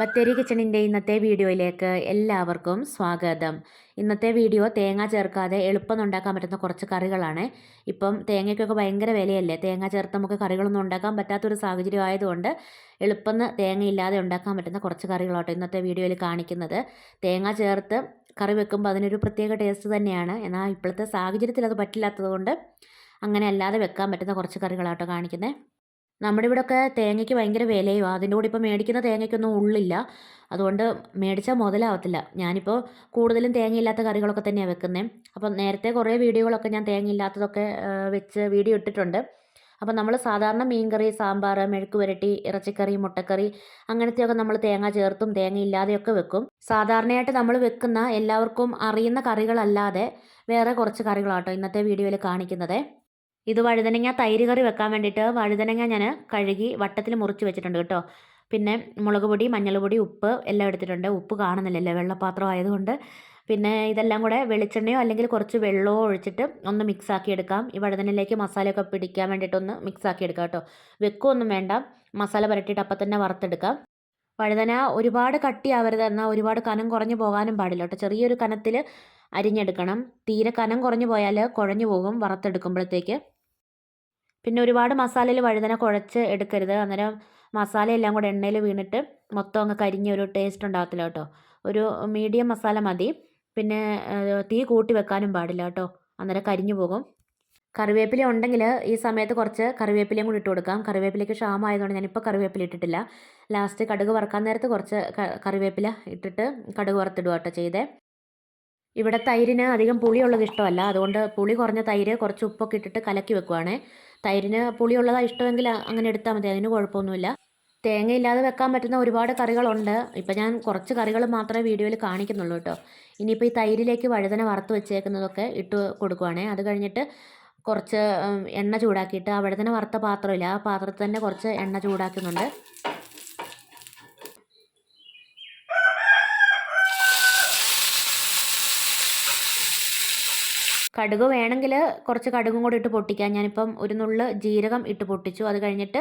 ബത്തേരി കിച്ചണിന്റെ ഇന്നത്തെ വീഡിയോയിലേക്ക് എല്ലാവർക്കും സ്വാഗതം. ഇന്നത്തെ വീഡിയോ തേങ്ങ ചേർക്കാതെ എളുപ്പം ഉണ്ടാക്കാൻ പറ്റുന്ന കുറച്ച് കറികളാണ്. ഇപ്പം തേങ്ങയ്ക്കൊക്കെ ഭയങ്കര വിലയല്ലേ? തേങ്ങ ചേർത്ത് നമുക്ക് കറികളൊന്നും ഉണ്ടാക്കാൻ പറ്റാത്തൊരു സാഹചര്യം ആയതുകൊണ്ട് എളുപ്പം തേങ്ങ ഇല്ലാതെ ഉണ്ടാക്കാൻ പറ്റുന്ന കുറച്ച് കറികളാട്ടോ ഇന്നത്തെ വീഡിയോയിൽ കാണിക്കുന്നത്. തേങ്ങ ചേർത്ത് കറി വെക്കുമ്പോൾ അതിനൊരു പ്രത്യേക ടേസ്റ്റ് തന്നെയാണ്. എന്നാൽ ഇപ്പോഴത്തെ സാഹചര്യത്തിൽ അത് പറ്റില്ലാത്തതുകൊണ്ട് അങ്ങനെ അല്ലാതെ വെക്കാൻ പറ്റുന്ന കുറച്ച് കറികളാട്ടോ കാണിക്കുന്നത് നമ്മുടെ ഇവിടെയൊക്കെ തേങ്ങയ്ക്ക് ഭയങ്കര വിലയുമാണ് അതിന്റെ കൂടെ ഇപ്പോൾ മേടിക്കുന്ന തേങ്ങയ്ക്കൊന്നും ഉള്ളില്ല. അതുകൊണ്ട് മേടിച്ചാൽ മുതലാവത്തില്ല. ഞാനിപ്പോൾ കൂടുതലും തേങ്ങയില്ലാത്ത കറികളൊക്കെ തന്നെയാണ് വെക്കുന്നത് അപ്പം നേരത്തെ കുറേ വീഡിയോകളൊക്കെ ഞാൻ തേങ്ങയില്ലാത്തതൊക്കെ വെച്ച് വീഡിയോ ഇട്ടിട്ടുണ്ട്. അപ്പം നമ്മൾ സാധാരണ മീൻകറി സാമ്പാർ മെഴുക്ക് പുരട്ടി ഇറച്ചിക്കറി മുട്ടക്കറി അങ്ങനത്തെയൊക്കെ നമ്മൾ തേങ്ങ ചേർത്തും തേങ്ങ ഇല്ലാതെയൊക്കെ വെക്കും. സാധാരണയായിട്ട് നമ്മൾ വെക്കുന്ന എല്ലാവർക്കും അറിയുന്ന കറികളല്ലാതെ വേറെ കുറച്ച് കറികളാട്ടോ ഇന്നത്തെ വീഡിയോയിൽ കാണിക്കുന്നത്. ഇത് വഴുതനങ്ങ തൈര് കറി വെക്കാൻ വേണ്ടിയിട്ട് വഴുതനങ്ങ ഞാൻ കഴുകി വട്ടത്തിൽ മുറിച്ച് വെച്ചിട്ടുണ്ട് കേട്ടോ. പിന്നെ മുളക് പൊടി മഞ്ഞൾപ്പൊടി ഉപ്പ് എല്ലാം എടുത്തിട്ടുണ്ട്. ഉപ്പ് കാണുന്നില്ലല്ലോ വെള്ളപ്പാത്രം ആയതുകൊണ്ട്. പിന്നെ ഇതെല്ലാം കൂടെ വെളിച്ചെണ്ണയോ അല്ലെങ്കിൽ കുറച്ച് വെള്ളമോ ഒഴിച്ചിട്ട് ഒന്ന് മിക്സ് ആക്കി എടുക്കാം. ഈ വഴുതനയിലേക്ക് മസാലയൊക്കെ പിടിക്കാൻ വേണ്ടിയിട്ടൊന്ന് മിക്സ് ആക്കി എടുക്കാം കേട്ടോ. വെക്കുകയൊന്നും വേണ്ട. മസാല പുരട്ടിയിട്ട് അപ്പം തന്നെ വറുത്തെടുക്കാം. വഴുതന ഒരുപാട് കട്ടിയാവരുത് എന്നാൽ ഒരുപാട് കനം കുറഞ്ഞു പോകാനും പാടില്ല കേട്ടോ. ചെറിയൊരു കനത്തിൽ അരിഞ്ഞെടുക്കണം. തീരെ കനം കുറഞ്ഞു പോയാൽ കുഴഞ്ഞു പോകും വറുത്തെടുക്കുമ്പോഴത്തേക്ക്. പിന്നെ ഒരുപാട് മസാലയിൽ വഴുതന കുഴച്ച് എടുക്കരുത്. അന്നേരം മസാല എല്ലാം കൂടെ എണ്ണയിൽ വീണിട്ട് മൊത്തം അങ്ങ് കരിഞ്ഞ ഒരു ടേസ്റ്റ് ഉണ്ടാകത്തില്ല കേട്ടോ. ഒരു മീഡിയം മസാല മതി. പിന്നെ തീ കൂട്ടി വെക്കാനും പാടില്ല കേട്ടോ. അന്നേരം കരിഞ്ഞു പോകും. കറിവേപ്പില ഉണ്ടെങ്കിൽ ഈ സമയത്ത് കുറച്ച് കറിവേപ്പിലയും കൂടി ഇട്ട് കൊടുക്കാം. കറിവേപ്പിലയ്ക്ക് ക്ഷാമമായതുകൊണ്ട് ഞാനിപ്പോൾ കറിവേപ്പില ഇട്ടിട്ടില്ല. ലാസ്റ്റ് കടുക് വറക്കാൻ നേരത്ത് കുറച്ച് കറിവേപ്പില ഇട്ടിട്ട് കടുക് വറുത്തിടുക കേട്ടോ ചെയ്തേ. ഇവിടെ തൈരിന് അധികം പുളിയുള്ളത് ഇഷ്ടമല്ല. അതുകൊണ്ട് പുളി കുറഞ്ഞ തൈര് കുറച്ച് ഉപ്പൊക്കെ ഇട്ടിട്ട് കലക്കി വെക്കുവാണേ. തൈരിന് പുളിയുള്ളതാണ് ഇഷ്ടമെങ്കിൽ അങ്ങനെ എടുത്താൽ മതി. അതിന് കുഴപ്പമൊന്നുമില്ല. തേങ്ങയില്ലാതെ വെക്കാൻ പറ്റുന്ന ഒരുപാട് കറികളുണ്ട്. ഇപ്പം ഞാൻ കുറച്ച് കറികൾ മാത്രമേ വീഡിയോയിൽ കാണിക്കുന്നുള്ളൂ കേട്ടോ. ഇനിയിപ്പോൾ ഈ തൈരിലേക്ക് വഴുതന വറുത്ത് വെച്ചേക്കുന്നതൊക്കെ ഇട്ട് കൊടുക്കുവാണേ. അത് കഴിഞ്ഞിട്ട് കുറച്ച് എണ്ണ ചൂടാക്കിയിട്ട് ആ വഴുതന വറുത്ത പാത്രമില്ല ആ പാത്രത്തിൽ തന്നെ കുറച്ച് എണ്ണ ചൂടാക്കുന്നുണ്ട്. കടുക് വേണമെങ്കിൽ കുറച്ച് കടുകും കൂടി ഇട്ട് പൊട്ടിക്കാം. ഞാനിപ്പം ഒരു നുള്ള് ജീരകം ഇട്ട് പൊട്ടിച്ചു. അത് കഴിഞ്ഞിട്ട്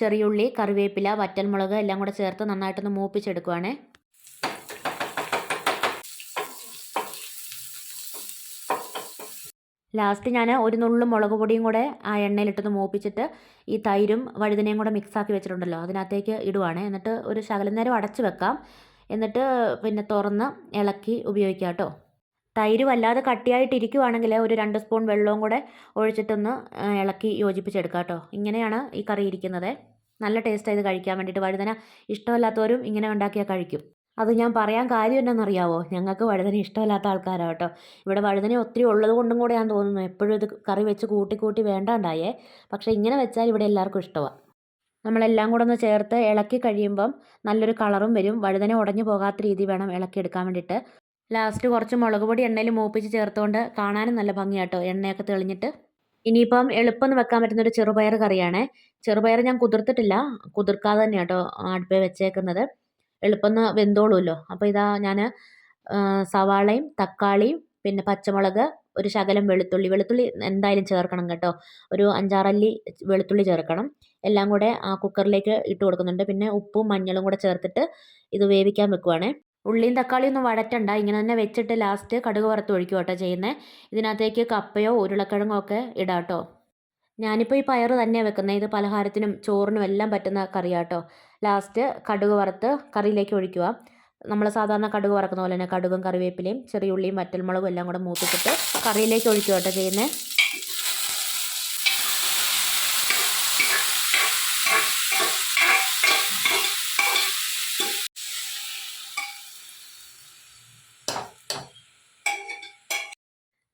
ചെറിയുള്ളി കറിവേപ്പില വറ്റൽമുളക് എല്ലാം കൂടെ ചേർത്ത് നന്നായിട്ടൊന്ന് മൂപ്പിച്ചെടുക്കുവാണേ. ലാസ്റ്റ് ഞാൻ ഒരു നുള്ളു മുളക് പൊടിയും കൂടെ ആ എണ്ണയിലിട്ടൊന്ന് മൂപ്പിച്ചിട്ട് ഈ തൈരും വഴുതനയും കൂടെ മിക്സാക്കി വെച്ചിട്ടുണ്ടല്ലോ അതിനകത്തേക്ക് ഇടുവാണേ. എന്നിട്ട് ഒരു ശകലം നേരം അടച്ചു വെക്കാം. എന്നിട്ട് പിന്നെ തുറന്ന് ഇളക്കി ഉപയോഗിക്കാം കേട്ടോ തൈര് വല്ലാതെ കട്ടിയായിട്ടിരിക്കുവാണെങ്കിൽ ഒരു രണ്ട് സ്പൂൺ വെള്ളവും കൂടെ ഒഴിച്ചിട്ടൊന്ന് ഇളക്കി യോജിപ്പിച്ചെടുക്കാം കേട്ടോ ഇങ്ങനെയാണ് ഈ കറി ഇരിക്കുന്നത്. നല്ല ടേസ്റ്റ് ഇത് കഴിക്കാൻ വേണ്ടിയിട്ട്. വഴുതന ഇഷ്ടമല്ലാത്തവരും ഇങ്ങനെ ഉണ്ടാക്കിയാൽ കഴിക്കും. അത് ഞാൻ പറയാൻ കാര്യം എന്നാണെന്നറിയാവോ ഞങ്ങൾക്ക് വഴുതന ഇഷ്ടമല്ലാത്ത ആൾക്കാരാണ് കേട്ടോ. ഇവിടെ വഴുതന ഒത്തിരി ഉള്ളത് കൊണ്ടും കൂടെ ഞാൻ തോന്നുന്നു. എപ്പോഴും ഇത് കറി വെച്ച് കൂട്ടി കൂട്ടി വേണ്ടാണ്ടായേ. പക്ഷേ ഇങ്ങനെ വെച്ചാൽ ഇവിടെ എല്ലാവർക്കും ഇഷ്ടമാണ് നമ്മളെല്ലാം കൂടെ ഒന്ന് ചേർത്ത് ഇളക്കി കഴിയുമ്പം നല്ലൊരു കളറും വരും. വഴുതന ഉടഞ്ഞു പോകാത്ത രീതി വേണം ഇളക്കി എടുക്കാൻ വേണ്ടിയിട്ട്. ലാസ്റ്റ് കുറച്ച് മുളക് പൊടി എണ്ണയിൽ മൂപ്പിച്ച് ചേർത്തുകൊണ്ട് കാണാനും നല്ല ഭംഗിയാട്ടോ എണ്ണയൊക്കെ തെളിഞ്ഞിട്ട്. ഇനിയിപ്പം എളുപ്പം വെക്കാൻ പറ്റുന്ന ഒരു ചെറുപയർ കറിയാണ്. ചെറുപയർ ഞാൻ കുതിർത്തിട്ടില്ല കുതിർക്കാതെ തന്നെ കേട്ടോ അടുപ്പേ വെച്ചേക്കുന്നത്. എളുപ്പം വെന്തോളുമല്ലോ അപ്പോൾ ഇതാ ഞാൻ സവാളയും തക്കാളിയും പിന്നെ പച്ചമുളക് ഒരു ശകലം വെളുത്തുള്ളി. വെളുത്തുള്ളി എന്തായാലും ചേർക്കണം കേട്ടോ. ഒരു അഞ്ചാറല്ലി വെളുത്തുള്ളി ചേർക്കണം. എല്ലാം കൂടെ ആ കുക്കറിലേക്ക് ഇട്ട് കൊടുക്കുന്നുണ്ട്. പിന്നെ ഉപ്പും മഞ്ഞളും കൂടെ ചേർത്തിട്ട് ഇത് വേവിക്കാൻ വെക്കുവാണേ. ഉള്ളിയും തക്കാളിയും ഒന്നും വഴറ്റണ്ട. ഇങ്ങനെ തന്നെ വെച്ചിട്ട് ലാസ്റ്റ് കടുക് വറുത്ത് ഒഴിക്കുക കേട്ടോ ചെയ്യുന്നത് ഇതിനകത്തേക്ക് കപ്പയോ ഉരുളക്കിഴങ്ങോ ഒക്കെ ഇടാം കേട്ടോ. ഞാനിപ്പോൾ ഈ പയർ തന്നെയാണ് വെക്കുന്നത് ഇത് പലഹാരത്തിനും ചോറിനും എല്ലാം പറ്റുന്ന കറിയാട്ടോ ലാസ്റ്റ് കടുക് വറുത്ത് കറിയിലേക്ക് ഒഴിക്കുക. നമ്മൾ സാധാരണ കടുക് വറക്കുന്ന പോലെ തന്നെ കടുകും കറിവേപ്പിലയും ചെറിയ ഉള്ളിയും വറ്റൽമുളകും എല്ലാം കൂടെ മൂത്തിട്ടിട്ട് കറിയിലേക്ക് ഒഴിക്കുക കേട്ടോ ചെയ്യുന്നത്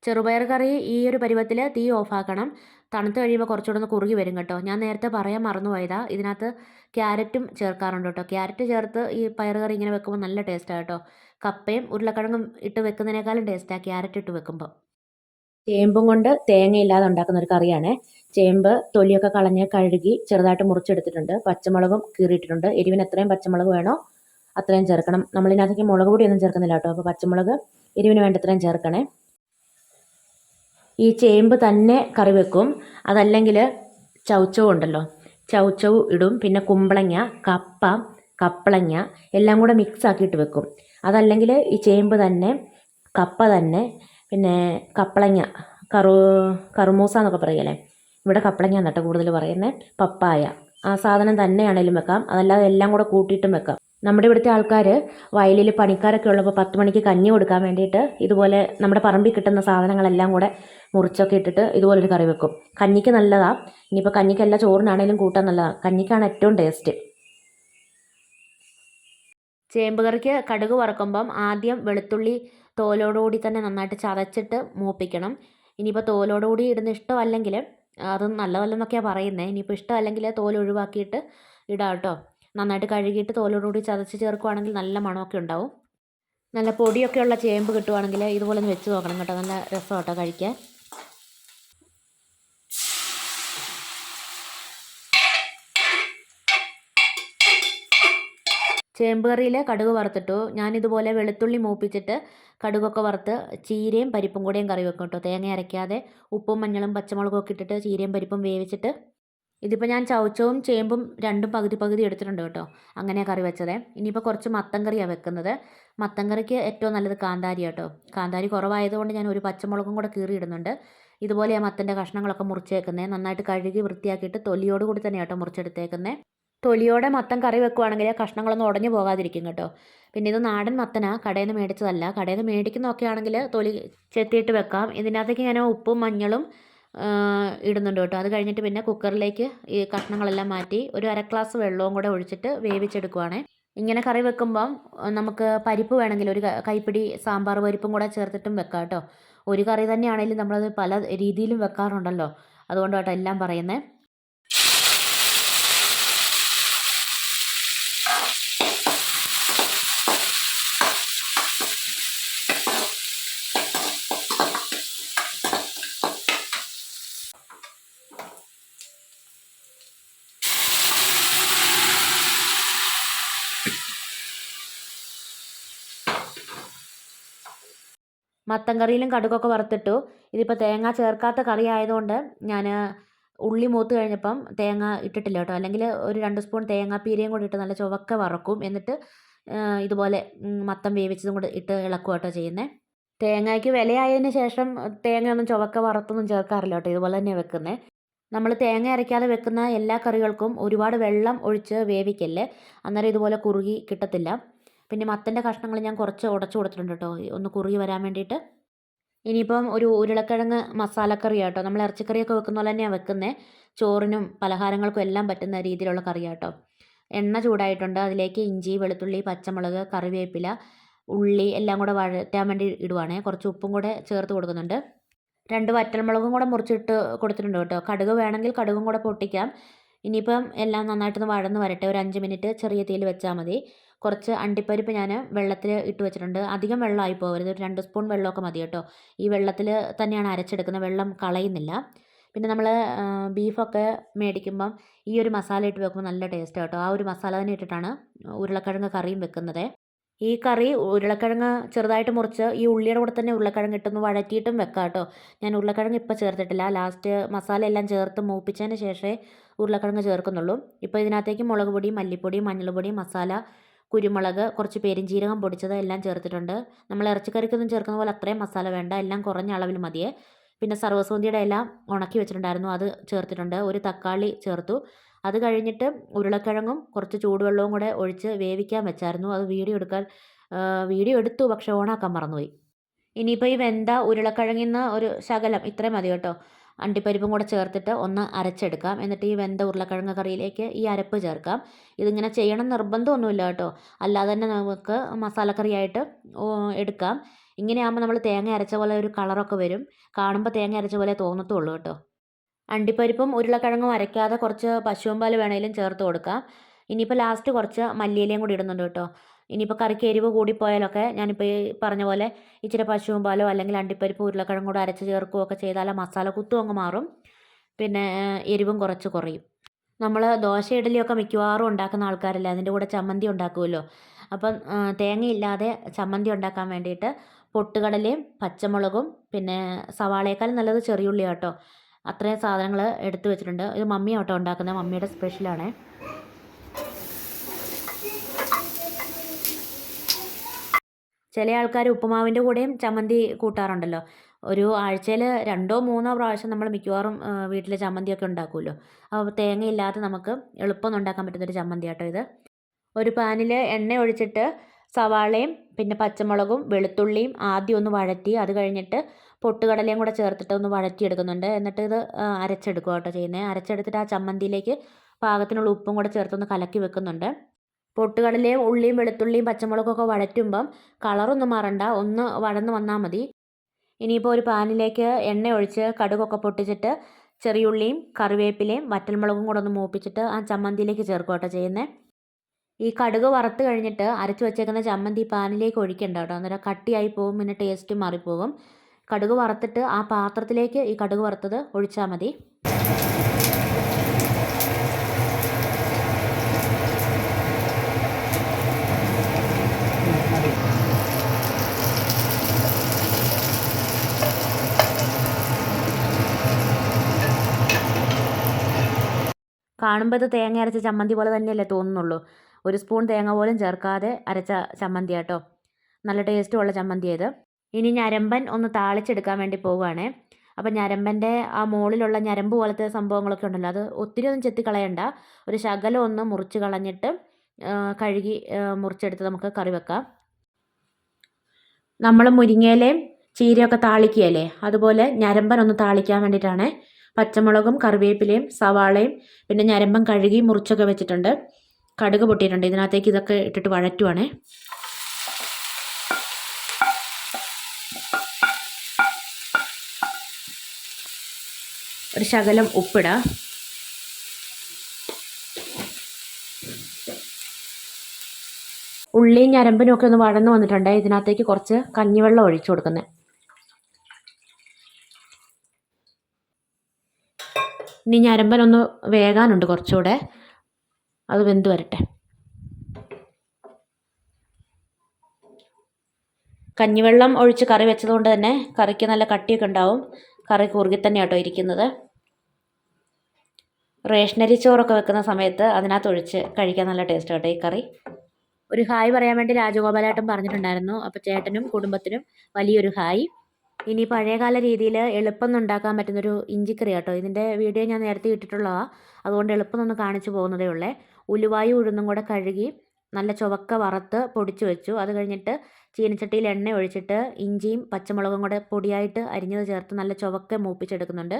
ചെറുപയർ കറി ഈ ഒരു പരുവത്തിൽ തീ ഓഫാക്കണം. തണുത്ത് കഴിയുമ്പോൾ കുറച്ചുകൂടെ ഒന്ന് കുറുകി വരും കേട്ടോ. ഞാൻ നേരത്തെ പറയാൻ മറന്നുപോയതാ. ഇതിനകത്ത് ക്യാരറ്റും ചേർക്കാറുണ്ട് കേട്ടോ. ക്യാരറ്റ് ചേർത്ത് ഈ പയർ കറി ഇങ്ങനെ വെക്കുമ്പോൾ നല്ല ടേസ്റ്റാണ് കേട്ടോ. കപ്പയും ഉരുളക്കിഴങ്ങും ഇട്ട് വെക്കുന്നതിനേക്കാളും ടേസ്റ്റാണ് ക്യാരറ്റ് ഇട്ട് വെക്കുമ്പോൾ ചേമ്പും കൊണ്ട് തേങ്ങയില്ലാതെ ഉണ്ടാക്കുന്ന ഒരു കറിയാണ്. ചേമ്പ് തൊലിയൊക്കെ കളഞ്ഞ് കഴുകി ചെറുതായിട്ട് മുറിച്ചെടുത്തിട്ടുണ്ട്. പച്ചമുളകും കീറിയിട്ടിട്ടുണ്ട്. എരിവിന് എത്രയും പച്ചമുളക് വേണോ അത്രയും ചേർക്കണം. നമ്മളിതിനകത്തേക്ക് മുളക് പൊടിയൊന്നും ചേർക്കുന്നില്ല കേട്ടോ. അപ്പോൾ പച്ചമുളക് എരിവിന് വേണ്ട അത്രയും ചേർക്കണേ. ഈ ചേമ്പ് തന്നെ കറി വെക്കും. അതല്ലെങ്കിൽ ചവച്ചവ് ഉണ്ടല്ലോ. ചൗച്ചവ് ഇടും. പിന്നെ കുമ്പളങ്ങ കപ്പ കപ്പളങ്ങ എല്ലാം കൂടെ മിക്സ് ആക്കിയിട്ട് വെക്കും. അതല്ലെങ്കിൽ ഈ ചേമ്പ് തന്നെ കപ്പ തന്നെ പിന്നെ കപ്പളങ്ങ കറു കറുമൂസ എന്നൊക്കെ പറയല്ലേ? ഇവിടെ കപ്പളങ്ങ എന്നിട്ട് കൂടുതൽ പറയുന്നത് പപ്പായ. ആ സാധനം തന്നെയാണേലും വെക്കാം. അതല്ലാതെ എല്ലാം കൂടെ കൂട്ടിയിട്ടും വെക്കാം. നമ്മുടെ ഇവിടുത്തെ ആൾക്കാർ വയലിൽ പണിക്കാരൊക്കെ ഉള്ളപ്പോൾ പത്ത് മണിക്ക് കഞ്ഞി കൊടുക്കാൻ വേണ്ടിയിട്ട് ഇതുപോലെ നമ്മുടെ പറമ്പിൽ കിട്ടുന്ന സാധനങ്ങളെല്ലാം കൂടെ മുറിച്ചൊക്കെ ഇട്ടിട്ട് ഇതുപോലൊരു കറി വെക്കും. കഞ്ഞിക്ക് നല്ലതാണ് ഇനിയിപ്പോൾ കഞ്ഞിക്കല്ല ചോറിനാണേലും കൂട്ടാൻ നല്ലതാണ് കഞ്ഞിക്കാണ് ഏറ്റവും ടേസ്റ്റ്. ചേമ്പ് കറിക്ക് കടുക് വറക്കുമ്പം ആദ്യം വെളുത്തുള്ളി തോലോടുകൂടി തന്നെ നന്നായിട്ട് ചതച്ചിട്ട് മൂപ്പിക്കണം. ഇനിയിപ്പോൾ തോലോടുകൂടി ഇടുന്ന ഇഷ്ടമല്ലെങ്കിൽ അത് നല്ലതല്ലെന്നൊക്കെയാണ് പറയുന്നത് ഇനിയിപ്പോൾ ഇഷ്ടമല്ലെങ്കിൽ തോൽ ഒഴിവാക്കിയിട്ട് ഇടാം കേട്ടോ നന്നായിട്ട് കഴുകിയിട്ട് തോലോടുകൂടി ചതച്ച് ചേർക്കുവാണെങ്കിൽ നല്ല മണമൊക്കെ ഉണ്ടാവും. നല്ല പൊടിയൊക്കെയുള്ള ചേമ്പ് കിട്ടുവാണെങ്കിൽ ഇതുപോലെ ഒന്ന് വെച്ച് നോക്കണം കേട്ടോ. നല്ല രസം കേട്ടോ കഴിക്കാൻ. ചേമ്പ് കറിയിൽ കടുക് വറുത്തിട്ടു. ഞാനിതുപോലെ വെളുത്തുള്ളി മൂപ്പിച്ചിട്ട് കടുകൊക്കെ വറുത്ത് ചീരയും പരിപ്പും കൂടെയും കറി വെക്കും കേട്ടോ. തേങ്ങ അരയ്ക്കാതെ ഉപ്പും മഞ്ഞളും പച്ചമുളകും ഒക്കെ ഇട്ടിട്ട് ചീരയും പരിപ്പും വേവിച്ചിട്ട് ഇതിപ്പോൾ ഞാൻ ചവച്ചവും ചേമ്പും രണ്ടും പകുതി പകുതി എടുത്തിട്ടുണ്ട് കേട്ടോ. അങ്ങനെയാണ് കറി വെച്ചത്. ഇനിയിപ്പോൾ കുറച്ച് മത്തൻ കറിയാണ് വെക്കുന്നത്. മത്തൻ കറിക്ക് ഏറ്റവും നല്ലത് കാന്താരി കേട്ടോ. കാന്താരി കുറവായതുകൊണ്ട് ഞാൻ ഒരു പച്ചമുളകും കൂടെ കീറിയിടുന്നുണ്ട്. ഇതുപോലെയാണ് മത്തന്റെ കഷ്ണങ്ങളൊക്കെ മുറിച്ചേക്കുന്നത് നന്നായിട്ട് കഴുകി വൃത്തിയാക്കിയിട്ട് തൊലിയോട് കൂടി തന്നെ കേട്ടോ മുറിച്ചെടുത്തേക്കുന്നത് തൊലിയോടെ മത്തൻ കറി വെക്കുവാണെങ്കിൽ കഷ്ണങ്ങളൊന്നും ഉടഞ്ഞു പോകാതിരിക്കും കേട്ടോ. പിന്നെ ഇത് നാടൻ മത്തനാണ് കടയിൽ നിന്ന് മേടിച്ചതല്ല. കടയിൽ നിന്ന് മേടിക്കുന്നതൊക്കെ ആണെങ്കിൽ തൊലി ചെത്തിയിട്ട് വെക്കാം. ഇതിനകത്തേക്ക് ഞാൻ ഉപ്പും മഞ്ഞളും ഇടുന്നുണ്ട് കേട്ടോ. അത് കഴിഞ്ഞിട്ട് പിന്നെ കുക്കറിലേക്ക് ഈ കഷ്ണങ്ങളെല്ലാം മാറ്റി ഒരു അര ഗ്ലാസ് വെള്ളവും കൂടെ ഒഴിച്ചിട്ട് വേവിച്ചെടുക്കുവാണേ. ഇങ്ങനെ കറി വെക്കുമ്പം നമുക്ക് പരിപ്പ് വേണമെങ്കിൽ ഒരു കൈപ്പിടി സാമ്പാർ പരിപ്പും കൂടെ ചേർത്തിട്ടും വെക്കാം കേട്ടോ. ഒരു കറി തന്നെയാണെങ്കിലും നമ്മളത് പല രീതിയിലും വെക്കാറുണ്ടല്ലോ. അതുകൊണ്ട് കേട്ടോ എല്ലാം പറയുന്നത് മത്തൻ കറിയിലും കടുകൊക്കെ വറുത്തിട്ടു. ഇതിപ്പോൾ തേങ്ങ ചേർക്കാത്ത കറി ആയതുകൊണ്ട് ഞാൻ ഉള്ളി മൂത്ത് കഴിഞ്ഞപ്പം തേങ്ങ ഇട്ടിട്ടില്ല കേട്ടോ. അല്ലെങ്കിൽ ഒരു രണ്ട് സ്പൂൺ തേങ്ങാപ്പീരയും കൂടി ഇട്ട് നല്ല ചുവക്ക വറക്കും. എന്നിട്ട് ഇതുപോലെ മത്തം വേവിച്ചതും കൂടി ഇട്ട് ഇളക്കുക കേട്ടോ ചെയ്യുന്നത് തേങ്ങയ്ക്ക് വിലയായതിന് ശേഷം തേങ്ങയൊന്നും ചുവക്ക വറുത്തൊന്നും ചേർക്കാറില്ല കേട്ടോ. ഇതുപോലെ തന്നെയാണ് വെക്കുന്നത് നമ്മൾ തേങ്ങ അരയ്ക്കാതെ വെക്കുന്ന എല്ലാ കറികൾക്കും ഒരുപാട് വെള്ളം ഒഴിച്ച് വേവിക്കല്ലേ? അന്നേരം ഇതുപോലെ കുറുകി കിട്ടത്തില്ല. പിന്നെ മത്തന്റെ കഷ്ണങ്ങൾ ഞാൻ കുറച്ച് ഉടച്ചു കൊടുത്തിട്ടുണ്ട് കേട്ടോ. ഒന്ന് കുറുകി വരാൻ വേണ്ടിയിട്ട്. ഇനിയിപ്പം ഒരു ഉരുളക്കിഴങ്ങ് മസാലക്കറി കേട്ടോ. നമ്മൾ ഇറച്ചിക്കറിയൊക്കെ വെക്കുന്ന പോലെ തന്നെയാണ് വെക്കുന്നത് ചോറിനും പലഹാരങ്ങൾക്കും എല്ലാം പറ്റുന്ന രീതിയിലുള്ള കറിയാട്ടോ എണ്ണ ചൂടായിട്ടുണ്ട്. അതിലേക്ക് ഇഞ്ചി വെളുത്തുള്ളി പച്ചമുളക് കറിവേപ്പില ഉള്ളി എല്ലാം കൂടെ വഴറ്റാൻ വേണ്ടി ഇടുവാണേ. കുറച്ച് ഉപ്പും കൂടെ ചേർത്ത് കൊടുക്കുന്നുണ്ട്. രണ്ട് വറ്റൽമുളകും കൂടെ മുറിച്ചിട്ട് കൊടുത്തിട്ടുണ്ട് കേട്ടോ. കടുക് വേണമെങ്കിൽ കടുകും കൂടെ പൊട്ടിക്കാം. ഇനിയിപ്പം എല്ലാം നന്നായിട്ടൊന്ന് വഴന്ന് വരട്ടെ. ഒരു അഞ്ച് മിനിറ്റ് ചെറിയ തീയിൽ വെച്ചാൽ മതി. കുറച്ച് അണ്ടിപ്പരിപ്പ് ഞാൻ വെള്ളത്തിൽ ഇട്ട് വെച്ചിട്ടുണ്ട്. അധികം വെള്ളമായി പോകരുത്. ഒരു രണ്ട് സ്പൂൺ വെള്ളമൊക്കെ മതി കേട്ടോ. ഈ വെള്ളത്തിൽ തന്നെയാണ് അരച്ചെടുക്കുന്നത്. വെള്ളം കളയുന്നില്ല. പിന്നെ നമ്മൾ ബീഫൊക്കെ മേടിക്കുമ്പം ഈ ഒരു മസാല ഇട്ട് വെക്കുമ്പോൾ നല്ല ടേസ്റ്റ് കേട്ടോ. ആ ഒരു മസാല തന്നെ ഇട്ടിട്ടാണ് ഉരുളക്കിഴങ്ങ് കറിയും വെക്കുന്നത്. ഈ കറി ഉരുളക്കിഴങ്ങ് ചെറുതായിട്ട് മുറിച്ച് ഈ ഉള്ളിയുടെ കൂടെ തന്നെ ഉരുളക്കിഴങ്ങ് ഇട്ടൊന്ന് വഴറ്റിയിട്ടും വെക്കാം കേട്ടോ. ഞാൻ ഉരുളക്കിഴങ്ങ് ഇപ്പോൾ ചേർത്തിട്ടില്ല. ലാസ്റ്റ് മസാല എല്ലാം ചേർത്ത് മൂപ്പിച്ചതിന് ശേഷമേ ഉരുളക്കിഴങ്ങ് ചേർക്കുന്നുള്ളൂ. ഇപ്പോൾ ഇതിനകത്തേക്ക് മുളക് പൊടി മല്ലിപ്പൊടി മഞ്ഞൾപ്പൊടി മസാല കുരുമുളക് കുറച്ച് പെരിഞ്ജീരകം പൊടിച്ചത് എല്ലാം ചേർത്തിട്ടുണ്ട്. നമ്മൾ ഇറച്ചിക്കറിക്കൊന്നും ചേർക്കുന്ന പോലെ അത്രയും മസാല വേണ്ട. എല്ലാം കുറഞ്ഞ അളവിൽ മതിയേ. പിന്നെ സർവസൂന്തിയുടെ എല്ലാം ഉണക്കി വെച്ചിട്ടുണ്ടായിരുന്നു. അത് ചേർത്തിട്ടുണ്ട്. ഒരു തക്കാളി ചേർത്തു. അത് കഴിഞ്ഞിട്ട് ഉരുളക്കിഴങ്ങും കുറച്ച് ചൂടുവെള്ളവും കൂടെ ഒഴിച്ച് വേവിക്കാൻ വെച്ചായിരുന്നു. അത് വീഡിയോ എടുക്കാൻ വീഡിയോ എടുത്തു. പക്ഷേ ഓണാക്കാൻ മറന്നുപോയി. ഇനിയിപ്പോൾ ഈ വെന്ത ഉരുളക്കിഴങ്ങിൽ നിന്ന് ഒരു ശകലം ഇത്രയും മതി കേട്ടോ. അണ്ടിപ്പരിപ്പും കൂടെ ചേർത്തിട്ട് ഒന്ന് അരച്ചെടുക്കാം. എന്നിട്ട് ഈ വെന്ത ഉരുളക്കിഴങ്ങ് കറിയിലേക്ക് ഈ അരപ്പ് ചേർക്കാം. ഇതിങ്ങനെ ചെയ്യണം നിർബന്ധമൊന്നുമില്ല കേട്ടോ. അല്ലാതെ തന്നെ നമുക്ക് മസാലക്കറിയായിട്ട് എടുക്കാം. ഇങ്ങനെയാകുമ്പോൾ നമ്മൾ തേങ്ങ അരച്ച പോലെ ഒരു കളറൊക്കെ വരും. കാണുമ്പോൾ തേങ്ങ അരച്ച പോലെ തോന്നത്തുള്ളൂ കേട്ടോ. അണ്ടിപ്പരിപ്പും ഉരുളക്കിഴങ്ങും അരയ്ക്കാതെ കുറച്ച് പശുവമ്പാൽ പാൽ വേണമെങ്കിലും ചേർത്ത് കൊടുക്കാം. ഇനിയിപ്പോൾ ലാസ്റ്റ് കുറച്ച് മല്ലിയിലയും കൂടി ഇടുന്നുണ്ട് കേട്ടോ. ഇനിയിപ്പോൾ കറിക്ക് എരിവ് കൂടിപ്പോയാലൊക്കെ ഞാനിപ്പോൾ ഈ പറഞ്ഞ പോലെ ഇച്ചിരി പശുവും പാലോ അല്ലെങ്കിൽ അണ്ടിപ്പരിപ്പ് ഉരുളക്കിഴങ്ങ് കൂടെ അരച്ച് ചേർക്കുകയൊക്കെ ചെയ്താൽ മസാല കുത്തും അങ്ങ് മാറും. പിന്നെ എരിവും കുറച്ച് കുറയും. നമ്മൾ ദോശ ഇഡലിയൊക്കെ മിക്കവാറും ഉണ്ടാക്കുന്ന ആൾക്കാരല്ലേ? അതിന്റെ കൂടെ ചമ്മന്തി ഉണ്ടാക്കുമല്ലോ? അപ്പം തേങ്ങയില്ലാതെ ചമ്മന്തി ഉണ്ടാക്കാൻ വേണ്ടിയിട്ട് പൊട്ടുകടലയും പച്ചമുളകും പിന്നെ സവാളയേക്കാൾ നല്ലത് ചെറിയുള്ളി കേട്ടോ അത്രയും സാധനങ്ങൾ എടുത്തു വെച്ചിട്ടുണ്ട്. ഇത് മമ്മി കേട്ടോ ഉണ്ടാക്കുന്നത്. മമ്മിയുടെ സ്പെഷ്യലാണേ ചില ആൾക്കാർ ഉപ്പുമാവിന്റെ കൂടെയും ചമ്മന്തി കൂട്ടാറുണ്ടല്ലോ. ഒരു ആഴ്ചയിൽ രണ്ടോ മൂന്നോ പ്രാവശ്യം നമ്മൾ മിക്കവാറും വീട്ടിൽ ചമ്മന്തിയൊക്കെ ഉണ്ടാക്കുമല്ലോ. അപ്പോൾ തേങ്ങയില്ലാതെ നമുക്ക് എളുപ്പം ഉണ്ടാക്കാൻ പറ്റുന്നൊരു ചമ്മന്തി കേട്ടോ ഇത്. ഒരു പാനിൽ എണ്ണ ഒഴിച്ചിട്ട് സവാളയും പിന്നെ പച്ചമുളകും വെളുത്തുള്ളിയും ആദ്യം ഒന്ന് വഴറ്റി അത് കഴിഞ്ഞിട്ട് പൊട്ടുകടലയും കൂടെ ചേർത്തിട്ട് ഒന്ന് വഴറ്റിയെടുക്കുന്നുണ്ട്. എന്നിട്ട് ഇത് അരച്ചെടുക്കുക കേട്ടോ ചെയ്യുന്നത്. അരച്ചെടുത്തിട്ട് ആ ചമ്മന്തിയിലേക്ക് പാകത്തിനുള്ള ഉപ്പും കൂടെ ചേർത്തൊന്ന് കലക്കി വെക്കുന്നുണ്ട്. പൊട്ടുകടലയും ഉള്ളിയും വെളുത്തുള്ളിയും പച്ചമുളകൊക്കെ വഴറ്റുമ്പം കളറൊന്നും മാറണ്ട. ഒന്ന് വഴന്ന് വന്നാൽ മതി. ഇനിയിപ്പോൾ ഒരു പാനിലേക്ക് എണ്ണ ഒഴിച്ച് കടുകൊക്കെ പൊട്ടിച്ചിട്ട് ചെറിയുള്ളിയും കറിവേപ്പിലയും വറ്റൽമുളകും കൂടെ ഒന്ന് മൂപ്പിച്ചിട്ട് ആ ചമ്മന്തിയിലേക്ക് ചേർക്കുക കേട്ടോ ചെയ്യുന്നത് ഈ കടുക് വറുത്ത് കഴിഞ്ഞിട്ട് അരച്ച് വെച്ചേക്കുന്ന ചമ്മന്തി പാനിലേക്ക് ഒഴിക്കണ്ട കേട്ടോ. അന്നേരം കട്ടിയായി പോകും പിന്നെ ടേസ്റ്റ് മാറിപ്പോകും. കടുക് വറുത്തിട്ട് ആ പാത്രത്തിലേക്ക് ഈ കടുക് വറുത്തത് ഒഴിച്ചാൽ മതി. കാണുമ്പോൾ ഇത് തേങ്ങ അരച്ച ചമ്മന്തി പോലെ തന്നെയല്ലേ തോന്നുന്നുള്ളൂ. ഒരു സ്പൂൺ തേങ്ങ പോലും ചേർക്കാതെ അരച്ച ചമ്മന്തി കേട്ടോ നല്ല ടേസ്റ്റുള്ള ചമ്മന്തി ഇത്. ഇനി ഞരമ്പൻ ഒന്ന് താളിച്ചെടുക്കാൻ വേണ്ടി പോവുകയാണേ. അപ്പം ഞരമ്പന്റെ ആ മുകളിലുള്ള ഞരമ്പ് പോലത്തെ സംഭവങ്ങളൊക്കെ ഉണ്ടല്ലോ അത് ഒത്തിരി ഒന്നും ചെത്തി കളയണ്ട ഒരു ശകലം ഒന്ന് മുറിച്ച് കളഞ്ഞിട്ട് കഴുകി മുറിച്ചെടുത്ത് നമുക്ക് കറി വെക്കാം. നമ്മൾ മുരിങ്ങയിലയും ചീരയൊക്കെ താളിക്കുകയല്ലേ? അതുപോലെ ഞരമ്പൻ ഒന്ന് താളിക്കാൻ വേണ്ടിയിട്ടാണ് പച്ചമുളകും കറിവേപ്പിലയും സവാളയും പിന്നെ ഞരമ്പൻ കഴുകി മുറിച്ചൊക്കെ വെച്ചിട്ടുണ്ട്. കടുക് പൊട്ടിയിട്ടുണ്ട്. ഇതിനകത്തേക്ക് ഇതൊക്കെ ഇട്ടിട്ട് വഴറ്റുവാണേ. ഒരു ശകലം ഉപ്പിടാം. ഉള്ളിയും ഞരമ്പിനും ഒക്കെ ഒന്ന് വഴന്ന് വന്നിട്ടുണ്ട്. ഇതിനകത്തേക്ക് കുറച്ച് കഞ്ഞിവെള്ളം ഒഴിച്ചു കൊടുക്കുന്നത് ഇനി ഞരമ്പനൊന്ന് വേകാനുണ്ട് കുറച്ചുകൂടെ. അത് വെന്ത് വരട്ടെ. കഞ്ഞിവെള്ളം ഒഴിച്ച് കറി വെച്ചതുകൊണ്ട് തന്നെ കറിക്ക് നല്ല കട്ടിയൊക്കെ ഉണ്ടാവും. കറി കുറുകി തന്നെ കേട്ടോ ഇരിക്കുന്നത്. റേഷനരി ചോറൊക്കെ വെക്കുന്ന സമയത്ത് അതിനകത്ത് ഒഴിച്ച് കഴിക്കാൻ നല്ല ടേസ്റ്റ് കേട്ടോ ഈ കറി. ഒരു ഹായ് പറയാൻ വേണ്ടി രാജഗോപാലേട്ടൻ പറഞ്ഞിട്ടുണ്ടായിരുന്നു. അപ്പോൾ ചേട്ടനും കുടുംബത്തിനും വലിയൊരു ഹായ്. ഇനി പഴയകാല രീതിയിൽ എളുപ്പം ഉണ്ടാക്കാൻ പറ്റുന്നൊരു ഇഞ്ചിക്കറി കേട്ടോ. ഇതിന്റെ വീഡിയോ ഞാൻ നേരത്തെ ഇട്ടിട്ടുള്ളതാണ് അതുകൊണ്ട് എളുപ്പം ഒന്ന് കാണിച്ചു പോകുന്നതേ ഉള്ളേ. ഉലുവായും ഉഴുന്നും കൂടെ കഴുകി നല്ല ചുവക്ക വറുത്ത് പൊടിച്ചു വെച്ചു. അത് കഴിഞ്ഞിട്ട് ചീനച്ചട്ടിയിൽ എണ്ണ ഒഴിച്ചിട്ട് ഇഞ്ചിയും പച്ചമുളകും കൂടെ പൊടിയായിട്ട് അരിഞ്ഞത് ചേർത്ത് നല്ല ചുവക്ക മൂപ്പിച്ചെടുക്കുന്നുണ്ട്.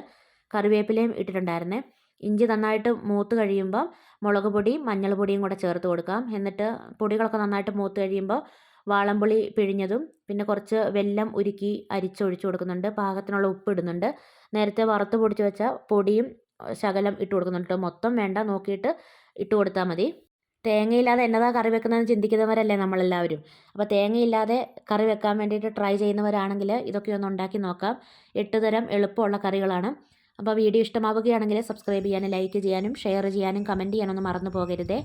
കറിവേപ്പിലയും ഇട്ടിട്ടുണ്ടായിരുന്നേ. ഇഞ്ചി നന്നായിട്ട് മൂത്ത് കഴിയുമ്പോൾ മുളക് പൊടിയും മഞ്ഞൾ പൊടിയും കൂടെ ചേർത്ത് കൊടുക്കാം. എന്നിട്ട് പൊടികളൊക്കെ നന്നായിട്ട് മൂത്ത് കഴിയുമ്പോൾ വാളംപുളി പിഴിഞ്ഞതും പിന്നെ കുറച്ച് വെല്ലം ഉരുക്കി അരിച്ചൊഴിച്ച് കൊടുക്കുന്നുണ്ട്. പാകത്തിനുള്ള ഉപ്പ് ഇടുന്നുണ്ട്. നേരത്തെ വറുത്ത് പൊടിച്ച് വെച്ച പൊടിയും ശകലം ഇട്ട് കൊടുക്കുന്നുണ്ട് മൊത്തം വേണ്ട നോക്കിയിട്ട് ഇട്ട് കൊടുത്താൽ മതി. തേങ്ങയില്ലാതെ എന്നതാ കറി വെക്കുന്നതെന്ന് ചിന്തിക്കുന്നവരല്ലേ നമ്മളെല്ലാവരും. അപ്പോൾ തേങ്ങയില്ലാതെ കറി വെക്കാൻ വേണ്ടിയിട്ട് ട്രൈ ചെയ്യുന്നവരാണെങ്കിൽ ഇതൊക്കെ ഒന്ന് ഉണ്ടാക്കി നോക്കാം. എട്ട് തരം എളുപ്പമുള്ള കറികളാണ്. അപ്പോൾ വീഡിയോ ഇഷ്ടമാവുകയാണെങ്കിൽ സബ്സ്ക്രൈബ് ചെയ്യാനും ലൈക്ക് ചെയ്യാനും ഷെയർ ചെയ്യാനും കമന്റ് ചെയ്യാനൊന്നും മറന്നു പോകരുതേ.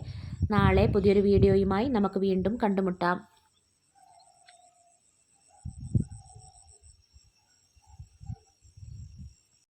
നാളെ പുതിയൊരു വീഡിയോയുമായി നമുക്ക് വീണ്ടും കണ്ടുമുട്ടാം.